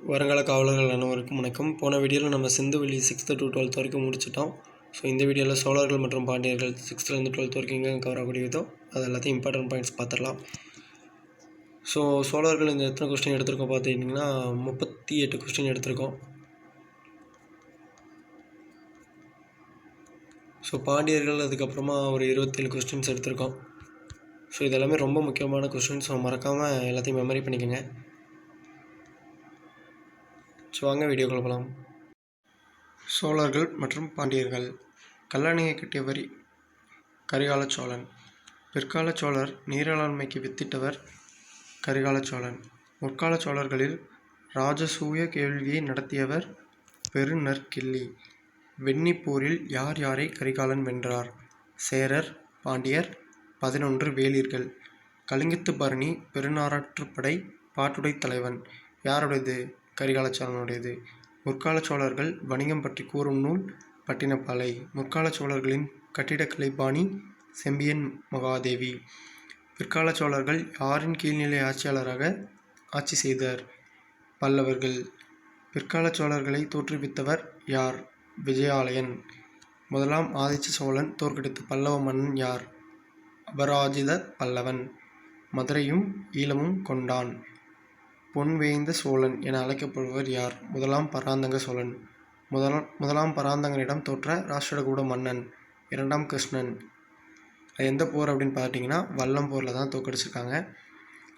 வருங்கால காவலர்கள் அனைவருக்கும் வணக்கம். போன வீடியோவில் நம்ம சிந்துவெளி சிக்ஸ்த்து டு டுவெல்த் வரைக்கும் முடிச்சிட்டோம். ஸோ இந்த வீடியோவில் சோழர்கள் மற்றும் பாண்டியர்கள் சிக்ஸ்த்துலேருந்து டுவெல்த் வரைக்கும் எங்கே கவர் ஆகக்கூடியதோ அது எல்லாத்தையும் இம்பார்ட்டன்ட் பாயிண்ட்ஸ் பார்த்துடலாம். ஸோ சோழர்கள் இந்த எத்தனை கொஸ்டின் எடுத்திருக்கோம் பார்த்துக்கிட்டிங்கன்னா முப்பத்தி எட்டு கொஸ்டின் எடுத்திருக்கோம். ஸோ பாண்டியர்கள் அதுக்கப்புறமா ஒரு இருபத்தேழு கொஸ்டின்ஸ் எடுத்திருக்கோம். ஸோ இதெல்லாமே ரொம்ப முக்கியமான கொஸ்டின் ஸோ மறக்காமல் எல்லாத்தையும் மெமரி பண்ணிக்கோங்க. ஸோ வாங்க வீடியோக்குள்ள போகலாம் சோழர்கள் மற்றும் பாண்டியர்கள். கல்லணையை கட்டியவர் கரிகால சோழன். பிற்கால சோழர் நீராளாண்மைக்கு வித்திட்டவர் கரிகால சோழன். முற்கால சோழர்களில் ராஜசூய கேள்வியை நடத்தியவர் பெருநற்கிள்ளி வெண்ணிப்போரில் யார் யாரை கரிகாலன் வென்றார்? சேரர் பாண்டியர் பதினொன்று வேளிர்கள் கலிங்கத்து பரணி பெருநாராற்றுப்படை பாட்டுடை தலைவன். யாருடையது? கரிகால சோழனுடையது முற்கால சோழர்கள் வணிகம் பற்றி கூறும் நூல் பட்டினப்பாலை. முற்கால சோழர்களின் கட்டிடக்கலை பாணி செம்பியன் மகாதேவி. பிற்கால சோழர்கள் யாரின் கீழ்நிலை ஆட்சியாளராக ஆட்சி செய்தார். பல்லவர்கள். பிற்கால சோழர்களை தோற்றுவித்தவர் யார்? விஜயாலயன். முதலாம் ஆதிச்ச சோழன் தோற்கடித்த பல்லவ மன்னன் யார்? அபராஜித பல்லவன். மதுரையும் ஈழமும் கொண்டான். பொன் வேய்ந்த சோழன் என அழைக்கப்படுவர் யார்? முதலாம் பராந்தக சோழன். முதலாம் முதலாம் பராந்தகனிடம் தோற்ற ராஷ்டிரகூட மன்னன். இரண்டாம் கிருஷ்ணன். அது எந்த போர் அப்படின்னு பார்த்தீங்கன்னா வல்லம் போரில் தான் தோக்கடிச்சிருக்காங்க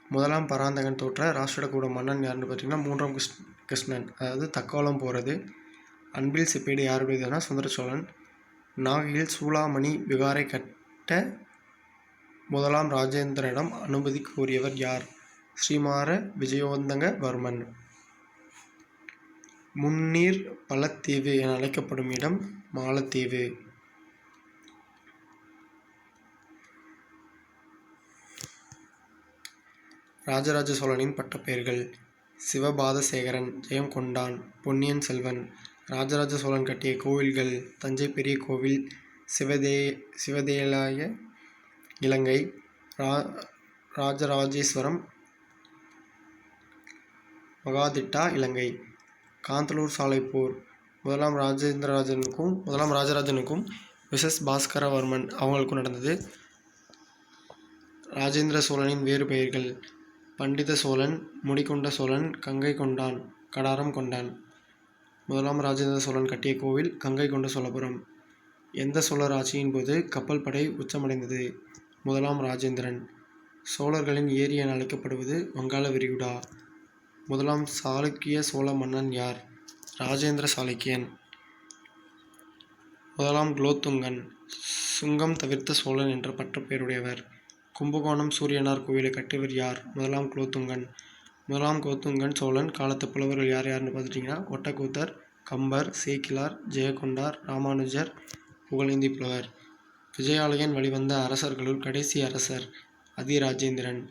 முதலாம் பராந்தகன் தோற்ற ராஷ்டிரகூட மன்னன் யாருன்னு பார்த்தீங்கன்னா மூன்றாம் கிருஷ் கிருஷ்ணன். அதாவது தக்கோலம் போகிறது அன்பில் செப்பேடு யாருடையதுனா சுந்தர சோழன். நாகையில் சூளாமணி விகாரை கட்ட முதலாம் ராஜேந்திரனிடம் அனுமதி கோரியவர் யார்? ஸ்ரீமார விஜயோந்தங்க வர்மன். முன்னீர் பலத்தீவு என அழைக்கப்படும் இடம் மாலத்தீவு. ராஜராஜ சோழனின் பட்டப்பெயர்கள். சிவபாதசேகரன் ஜெயம் கொண்டான். பொன்னியின் செல்வன். ராஜராஜ சோழன் கட்டிய கோவில்கள். தஞ்சை பெரிய கோவில். சிவதே சிவதேலாய இலங்கை. ரா ராஜராஜேஸ்வரம் மகாதிட்டா இலங்கை. காந்தலூர் சாலை போர். முதலாம் ராஜேந்திரராஜனுக்கும் முதலாம் ராஜராஜனுக்கும் விசஸ் பாஸ்கரவர்மன் அவங்களுக்கும் நடந்தது. ராஜேந்திர சோழனின் வேறு பெயர்கள். பண்டித சோழன் முடிகொண்ட சோழன் கங்கை கொண்டான் கடாரம் கொண்டான். முதலாம் ராஜேந்திர சோழன் கட்டிய கோவில் கங்கை கொண்ட சோழபுரம். எந்த சோழர் ஆட்சியின் போது கப்பல் படை உச்சமடைந்தது? முதலாம் ராஜேந்திரன். சோழர்களின் ஏரி என அழைக்கப்படுவது வங்காள விரிகுடா. முதலாம் சாளுக்கிய சோழ மன்னன் யார்? ராஜேந்திர சாளுக்கியன். முதலாம் குலோத்துங்கன் சுங்கம் தவிர்த்த சோழன் என்ற பட்டப்பெயருடையவர் கும்பகோணம் சூரியனார் கோவிலை கட்டியவர் யார்? முதலாம் குலோத்துங்கன். முதலாம் குலோத்துங்கன் சோழன். காலத்து புலவர்கள் யார் யாருன்னு பார்த்துட்டிங்கன்னா ஒட்டக்கூத்தர் கம்பர் சேக்கிலார் ஜெயகொண்டார் ராமானுஜர் புகழேந்தி புலவர். விஜயாலயன் வழிவந்த அரசர்களுள் கடைசி அரசர் அதிராஜேந்திரன்.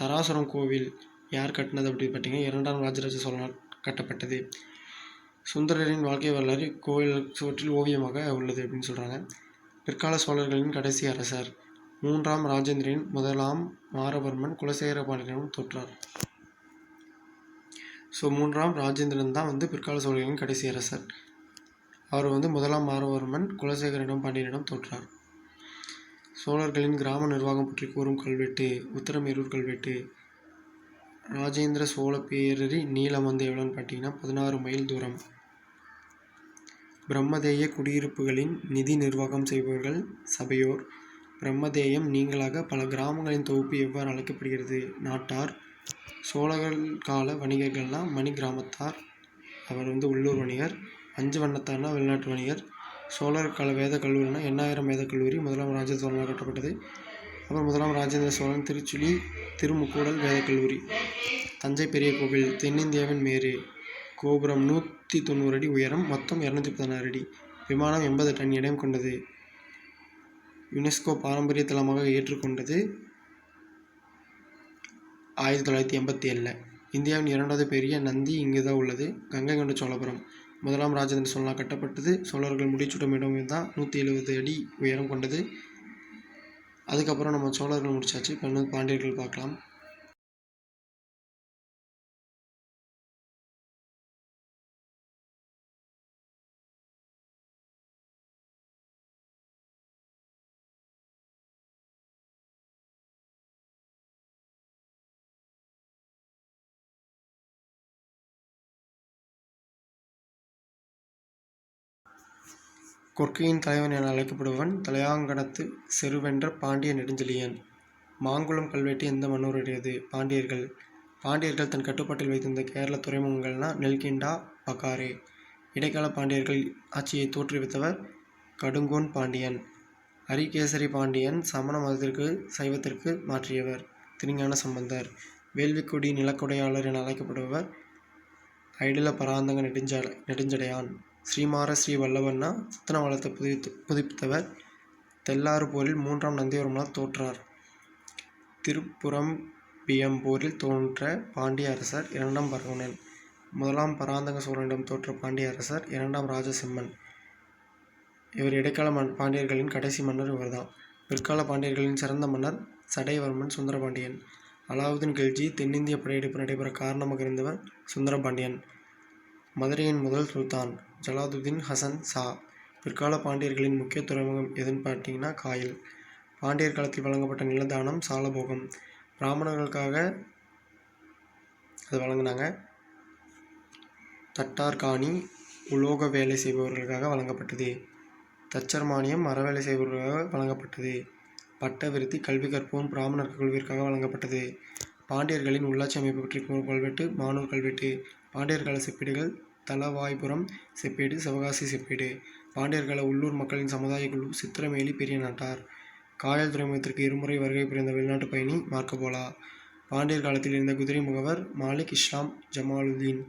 தராசுரம் கோவில் யார் கட்டினது அப்படின்னு பார்த்தீங்கன்னா இரண்டாம் ராஜராஜ சோழனால் கட்டப்பட்டது. சுந்தரரின் வாழ்க்கை வரலாறு கோவில் சுவற்றில் ஓவியமாக உள்ளது அப்படின்னு சொல்கிறாங்க பிற்கால சோழர்களின் கடைசி அரசர் மூன்றாம் ராஜேந்திரன் முதலாம் மாரவர்மன் குலசேகர பாண்டியனும் தோற்றார். ஸோ மூன்றாம் ராஜேந்திரன் தான் வந்து பிற்கால சோழர்களின் கடைசி அரசர். அவர் வந்து முதலாம் மாரவர்மன் குலசேகரனிடம் பாண்டியனிடம் தோற்றார். சோழர்களின் கிராம நிர்வாகம் பற்றி கூறும் கல்வெட்டு உத்தரமேரூர் கல்வெட்டு ராஜேந்திர சோழ பேரரி நீளம் வந்து எவ்வளோன்னு பார்த்தீங்கன்னா பதினாறு மைல் தூரம். பிரம்மதேய குடியிருப்புகளின் நிதி நிர்வாகம் செய்பவர்கள் சபையோர். பிரம்மதேயம் நீங்களாக பல கிராமங்களின் தொகுப்பு எவ்வாறு அழைக்கப்படுகிறது? நாட்டார் சோழர்கள் கால வணிகர்கள்னால் மணி கிராமத்தார். அவர் வந்து உள்ளூர் வணிகர் அஞ்சு வண்ணத்தார்னா வெளிநாட்டு வணிகர். சோழர் கால வேத கல்லூரினா எண்ணாயிரம் வேத கல்லூரி முதலாம் ராஜ சோழனால் கட்டப்பட்டது. அப்புறம் முதலாம் ராஜேந்திர சோழன் திருச்சுழி திருமுக்கூடல் வேதக்கல்லூரி தஞ்சை பெரிய கோவில் தென்னிந்தியாவின் மேரு கோபுரம் நூற்றி தொண்ணூறு அடி உயரம் மொத்தம் இரநூத்தி பதினாறு அடி. விமானம் எண்பது டன் இடம் கொண்டது. யுனெஸ்கோ பாரம்பரிய தலமாக ஏற்றுக்கொண்டது ஆயிரத்தி தொள்ளாயிரத்தி எண்பத்தி ஏழில். இந்தியாவின் இரண்டாவது பெரிய நந்தி இங்கு தான் உள்ளது. கங்கை கொண்ட சோழபுரம். முதலாம் ராஜேந்திர சோழனால் கட்டப்பட்டது. சோழர்கள் முடிச்சுட்டும் இடம் தான் நூற்றி எழுபது அடி உயரம் கொண்டது. அதுக்கப்புறம் நம்ம சோழர்கள் முடிச்சாச்சு. இப்போ வந்து பாண்டியர்கள் பார்க்கலாம். கொற்கையின் தலைவன் என அழைக்கப்படுபவன் தலையாங்கணத்து செருவென்ற பாண்டிய நெடுஞ்செழியன். மாங்குளம் கல்வெட்டு எந்த மன்னருடையது? பாண்டியர்கள். பாண்டியர்கள் தன் கட்டுப்பாட்டில் வைத்திருந்த கேரள துறைமுகங்கள்னா நெல்கிண்டா பகாரே. இடைக்கால பாண்டியர்கள் ஆட்சியை தோற்றுவித்தவர் கடுங்கோன் பாண்டியன். அரிகேசரி பாண்டியன் சமண மதத்திற்கு சைவத்திற்கு மாற்றியவர் திருஞான சம்பந்தர். வேள்விக்குடி நிலக்குடையாளர் என அழைக்கப்படுபவர் ஐடில பராந்தக நெடுஞ்ச நெடுஞ்சடையான். ஸ்ரீமார ஸ்ரீ வல்லவண்ணா சித்தனவளத்தை புதுப்பித்து புதுப்பித்தவர். தெல்லாறு போரில் மூன்றாம் நந்திவர்மனால் தோற்றார். திருப்புறம் பியம்போரில் தோன்ற பாண்டிய அரசர் இரண்டாம் பரகுணன் முதலாம் பராந்தக சோழனிடம் தோற்ற பாண்டிய அரசர் இரண்டாம் ராஜசிம்மன். இவர் இடைக்கால மன் பாண்டியர்களின் கடைசி மன்னர் இவர்தான். பிற்கால பாண்டியர்களின் சிறந்த மன்னர் சடைவர்மன் சுந்தரபாண்டியன். அலாவுதீன் கில்ஜி தென்னிந்திய படையெடுப்பு நடைபெற காரணமாக இருந்தவர் சுந்தரபாண்டியன். மதுரையின் முதல் சுல்தான். ஜலாதுதீன் ஹசன் சா பிற்கால பாண்டியர்களின் முக்கிய துறைமுகம் எதுன்னு பார்த்தீங்கன்னா காயல். பாண்டியர் காலத்தில் வழங்கப்பட்ட நிலதானம் சாலபோகம். பிராமணர்களுக்காக அது வழங்கினாங்க. தட்டார் காணி உலோக வேலை செய்பவர்களுக்காக வழங்கப்பட்டது. தச்சர் மானியம் மரவேலை செய்பவர்களுக்காக வழங்கப்பட்டது. பட்ட விருத்தி கல்வி கற்போம் பிராமணர் கல்விற்காக வழங்கப்பட்டது. பாண்டியர்களின் உள்ளாட்சி அமைப்பு பற்றி கல்வெட்டு மானூர் கல்வெட்டு பாண்டியர் கால செப்பீடுகள் தலவாய்புரம் செப்பேடு சிவகாசி செப்பேடு. பாண்டியர்கள உள்ளூர் மக்களின் சமுதாய குழு சித்திரமேலி பெரிய நாட்டார். காயல் துறைமுகத்திற்கு இருமுறை வருகை புரிந்த வெளிநாட்டு பயணி மார்க்கபோலா பாண்டியர் காலத்தில் இருந்த குதிரை முகவர் மாலிக் இஸ்லாம் ஜமாலுதீன்.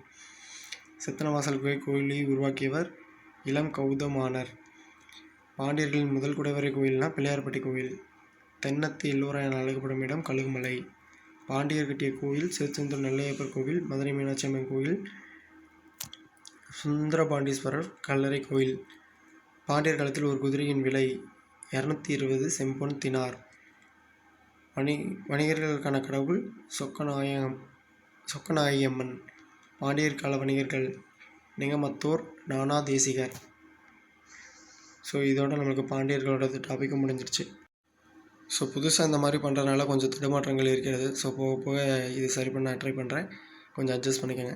சித்தனவாசல் குகை கோயிலை உருவாக்கியவர் இளம் கௌதமானர். பாண்டியர்களின் முதல் குடைவரை கோயில்னா பிள்ளையார்பட்டி கோயில். தென்னத்து எல்லோரா என அழைக்கப்படும் இடம் கழுகுமலை. பாண்டியர் கட்டிய கோயில் சிறுச்செந்தூர் நெல்லையப்பர் கோவில் மதுரை மீனாட்சி அம்மன் கோயில் சுந்தரபாண்டீஸ்வரர் கல்லறை கோயில் பாண்டியர் காலத்தில் ஒரு குதிரையின் விலை இரநூத்தி இருபது செம்பொன் தினார். வணி வணிகர்களுக்கான கடவுள் சொக்கநாயகம் சொக்கநாயகியம்மன். பாண்டியர் கால வணிகர்கள் நிகமத்தோர் நானா தேசிகர் ஸோ இதோட நம்மளுக்கு பாண்டியர்களோட டாப்பிக்கும் முடிஞ்சிருச்சு. ஸோ புதுசாக இந்த மாதிரி பண்ணுறதுனால கொஞ்சம் தடுமாற்றங்கள் இருக்கிறது. ஸோ போக போக இது சரி பண்ண ட்ரை பண்ணுறேன் கொஞ்சம் அட்ஜஸ்ட் பண்ணிக்கோங்க.